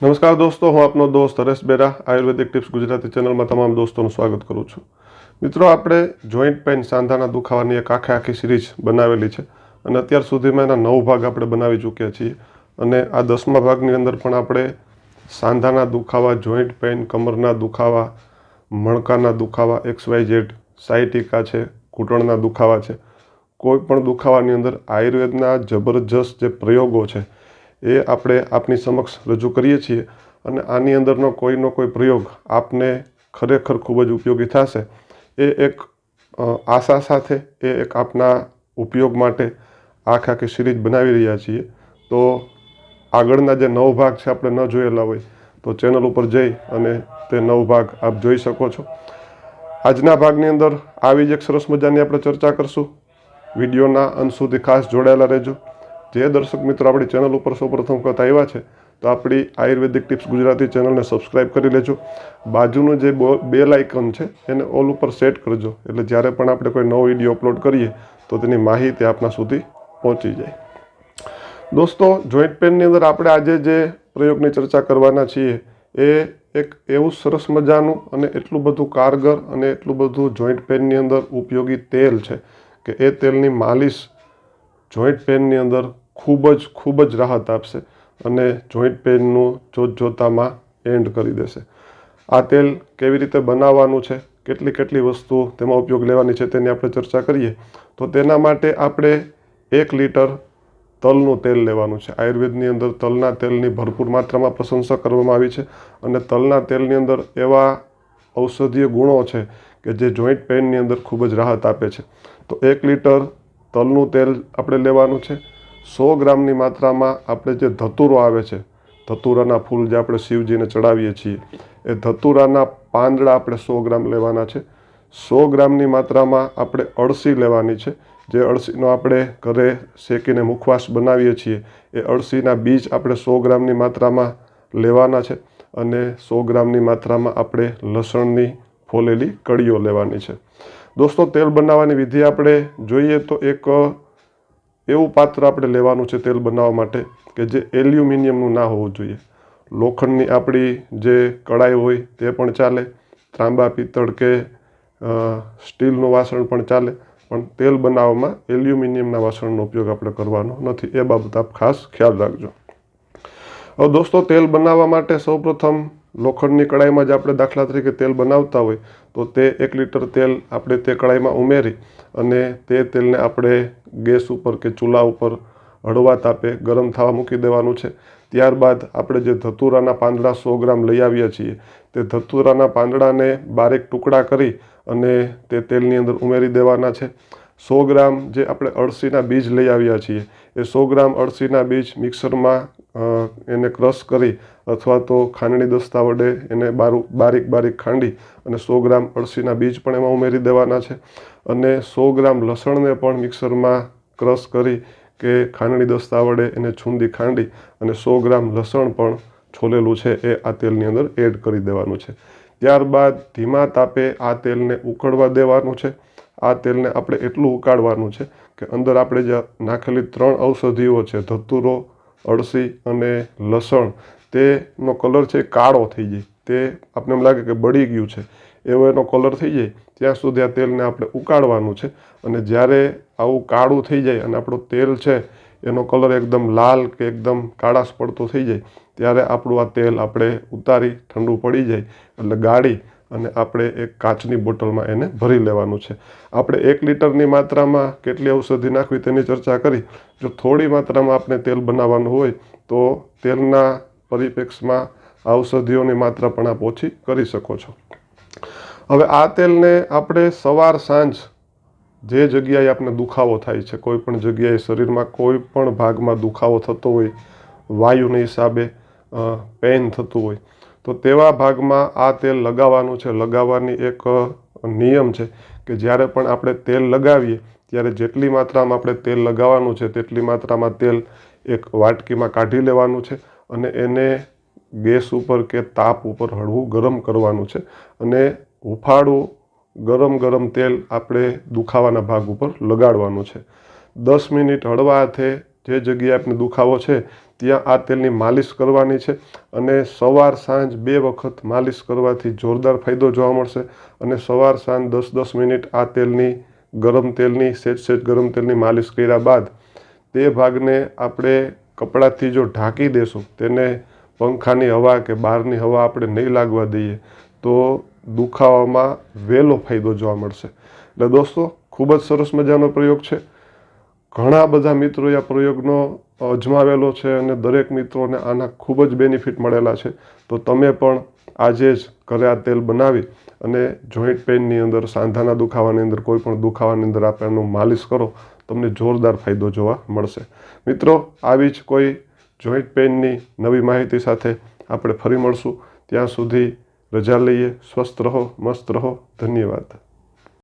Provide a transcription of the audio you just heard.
નમસ્કાર દોસ્તો, હું આપનો દોસ્ત હરેશ બેરા, આયુર્વેદિક ટિપ્સ ગુજરાતી ચેનલમાં તમામ દોસ્તોનું સ્વાગત કરું છું. મિત્રો, આપણે જોઈન્ટ પેઇન સાંધાના દુખાવાની એક આખે આખી સિરીઝ બનાવેલી છે અને અત્યાર સુધીમાં એના નવ ભાગ આપણે બનાવી ચૂક્યા છીએ અને આ દસમા ભાગની અંદર પણ આપણે સાંધાના દુખાવા, જોઈન્ટ પેઇન, કમરના દુખાવા, મણકાના દુખાવા, એક્સ વાય ઝેડ, સાયટિકા છે, ઘૂંટણના દુખાવા છે. કોઈ પણ દુખાવાની અંદર આયુર્વેદના જબરજસ્ત જે પ્રયોગો છે એ આપણે આપની સમક્ષ રજૂ કરીએ છીએ અને આની અંદરનો કોઈનો કોઈ પ્રયોગ આપને ખરેખર ખૂબ જ ઉપયોગી થશે. એ એક આશા સાથે, એ એક આપના ઉપયોગ માટે આખી આખી સિરીઝ બનાવી રહ્યા છીએ. તો આગળના જે નવ ભાગ છે આપણે ન જોયેલા હોય તો ચેનલ ઉપર જઈ અને તે નવ ભાગ આપ જોઈ શકો છો. આજના ભાગની અંદર આવી જ એક સરસ મજાની આપણે ચર્ચા કરશું. વિડીયોના અંત સુધી ખાસ જોડાયેલા રહેજો. જે દર્શક મિત્રો આપણી ચેનલ ઉપર સૌપ્રથમ વખત આવ્યા છે, તો આપણી આયુર્વેદિક ટિપ્સ ગુજરાતી ચેનલને સબસ્ક્રાઇબ કરી લેજો. બાજુનું જે બેલ આઇકન છે, એને ઓલ ઉપર સેટ કરજો. એટલે જ્યારે પણ આપણે કોઈ નવો વીડિયો અપલોડ કરીએ, તો તેની માહિતી આપના સુધી પહોંચી જાય. દોસ્તો જોઈન્ટ પેનની અંદર આપણે આજે જે પ્રયોગની ચર્ચા કરવાના છીએ, એ એક એવું સરસ મજાનું અને એટલું બધું કારગર અને એટલું બધું જોઈન્ટ પેનની અંદર ઉપયોગી તેલ છે, કે એ તેલની માલિશ જોઈન્ટ પેનની અંદર ખૂબ જ ખૂબ જ રાહત આપશે અને જોઈન્ટ પેનનું જોત જોતામાં એન્ડ કરી દેશે. આ તેલ કેવી રીતે બનાવવાનું છે, કેટલી કેટલી વસ્તુઓ તેમાં ઉપયોગ લેવાની છે તેની આપણે ચર્ચા કરીએ. તો તેના માટે આપણે એક લીટર તલનું તેલ લેવાનું છે. આયુર્વેદની અંદર તલના તેલની ભરપૂર માત્રામાં પ્રશંસા કરવામાં આવી છે અને તલના તેલની અંદર એવા ઔષધીય ગુણો છે કે જે જોઈન્ટ પેઇનની અંદર ખૂબ જ રાહત આપે છે. તો એક લીટર તલનું તેલ આપણે લેવાનું છે. સો ગ્રામની માત્રામાં આપણે જે ધતુરો આવે છે, ધતુરાના ફૂલ જે આપણે શિવજીને ચડાવીએ છીએ, એ ધતુરાના પાંદડા આપણે સો ગ્રામ લેવાના છે. સો ગ્રામની માત્રામાં આપણે અળસી લેવાની છે. જે અળસીનો આપણે ઘરે શેકીને મુખવાસ બનાવીએ છીએ, એ અળસીના બીજ આપણે સો ગ્રામની માત્રામાં લેવાના છે અને સો ગ્રામની માત્રામાં આપણે લસણની ફોલેલી કળીઓ લેવાની છે. દોસ્તો, તેલ બનાવવાની વિધિ આપણે જોઈએ તો એક એવું પાત્ર આપણે લેવાનું છે તેલ બનાવવા માટે કે જે એલ્યુમિનિયમનું ના હોવું જોઈએ. લોખંડની આપણી જે કડાઈ હોય તે પણ ચાલે, ત્રાંબા, પિત્તળ કે સ્ટીલનું વાસણ પણ ચાલે, પણ તેલ બનાવવામાં એલ્યુમિનિયમના વાસણનો ઉપયોગ આપણે કરવાનો નથી. એ બાબત આપ ખાસ ખ્યાલ રાખજો. હવે દોસ્તો, તેલ બનાવવા માટે સૌપ્રથમ લોખંડની કડાઈમાં જ આપણે દાખલા તરીકે તેલ બનાવતા હોય, તો તે એક લીટર તેલ આપણે તે કડાઈમાં ઉમેરી અને તે તેલને આપણે ગેસ ઉપર કે ચૂલા ઉપર હળવા તાપે ગરમ થવા મૂકી દેવાનું છે. ત્યારબાદ આપણે જે ધતુરાના પાંદડા સો ગ્રામ લઈ આવ્યા છીએ, તે ધતુરાના પાંદડાને બારીક ટુકડા કરી અને તે તેલની અંદર ઉમેરી દેવાના છે. સો ગ્રામ જે આપણે અળસીના બીજ લઈ આવ્યા છીએ, એ સો ગ્રામ અળસીના બીજ મિક્સરમાં એને ક્રશ કરી અથવા તો ખાંડણી દસ્તા વડે એને બારું, બારીક બારીક ખાંડી અને સો ગ્રામ અળસીના બીજ પણ એમાં ઉમેરી દેવાના છે. અને સો ગ્રામ લસણને પણ મિક્સરમાં ક્રશ કરી કે ખાંડણી દસ્તા વડે એને છૂંદી ખાંડી અને સો ગ્રામ લસણ પણ છોલેલું છે એ આ તેલની અંદર એડ કરી દેવાનું છે. ત્યારબાદ ધીમા તાપે આ તેલને ઉકળવા દેવાનું છે. આ તેલને આપણે એટલું ઉકાળવાનું છે કે અંદર આપણે જે નાખેલી ત્રણ ઔષધિઓ છે, ધતુરો અળસી અને લસણ તેનો કલર છે કાળો થઈ જાય. તે આપણે એમ લાગે કે બળી ગયું છે. એવો એનો કલર થઈ જાય, ત્યાં સુધી આ તેલને આપણે ઉકાળવાનું છે. અને જ્યારે આવું કાળું થઈ જાય અને આપણું તેલ છે, એનો કલર એકદમ લાલ કે એકદમ કાળાશ પડતો થઈ જાય, ત્યારે આપણું આ તેલ આપણે ઉતારી ઠંડુ પડી જાય. એટલે ગાળી અને આપણે એક કાચની બોટલમાં એને ભરી લેવાનું છે. આપણે એક લીટરની માત્રામાં કેટલી ઔષધિ નાખવી તેની ચર્ચા કરી. જો થોડી માત્રામાં આપણે તેલ બનાવવાનું હોય, તો તેલના પરિપ્રેક્ષમાં ઔષધિઓની માત્રા પણ આપ ઓછી કરી શકો છો. હવે આ તેલને આપણે સવાર સાંજ જે જગ્યાએ આપણે દુખાવો થાય છે, કોઈ પણ જગ્યાએ શરીરમાં કોઈ પણ ભાગમાં દુખાવો થતો હોય, વાયુના હિસાબે પેઇન થતું હોય તો તેવા ભાગમાં આ તેલ લગાવવાનું છે. લગાવવાની એક નિયમ છે કે જ્યારે પણ આપણે તેલ લગાવીએ, ત્યારે જેટલી માત્રામાં આપણે તેલ લગાવવાનું છે, તેટલી માત્રામાં તેલ એક વાટકીમાં કાઢી લેવાનું છે અને એને ગેસ ઉપર કે તાપ ઉપર હળવું ગરમ કરવાનું છે અને હૂંફાળું ગરમ ગરમ તેલ આપણે દુખાવાના ભાગ ઉપર લગાડવાનું છે. દસ મિનિટ હળવા જે જગ્યાએ આપણે દુખાવો છે, ત્યાં આ તેલની માલિશ કરવાની છે અને સવાર સાંજ બે વખત માલિશ કરવાથી જોરદાર ફાયદો જોવા મળશે અને સવાર સાંજ દસ દસ મિનિટ આ તેલની ગરમ તેલની, સેજ સેજ ગરમ તેલની માલિશ કર્યા બાદ તે ભાગને આપણે કપડાથી જો ઢાંકી દેશું, તેને પંખાની હવા કે બહારની હવા આપણે નહીં લાગવા દઈએ, તો દુખાવામાં વહેલો ફાયદો જોવા મળશે. એટલે દોસ્તો, ખૂબ જ સરસ મજાનો પ્રયોગ છે. ઘણા બધા મિત્રોએ આ પ્રયોગનો અજમાવેલો છે અને દરેક મિત્રોને આના ખૂબ જ બેનિફિટ મળેલા છે. તો તમે પણ આજે જ ઘરે આ તેલ બનાવી અને જોઈન્ટ પેઇનની અંદર, સાંધાના દુખાવાની અંદર, કોઈ પણ દુખાવાની અંદર આપણે એનું માલિશ કરો, તમને જોરદાર ફાયદો જોવા મળશે. મિત્રો, આવી જ કોઈ જોઈન્ટ પેઇનની નવી માહિતી સાથે આપણે ફરી મળશું. ત્યાં સુધી રજા લઈએ, સ્વસ્થ રહો, મસ્ત રહો. ધન્યવાદ.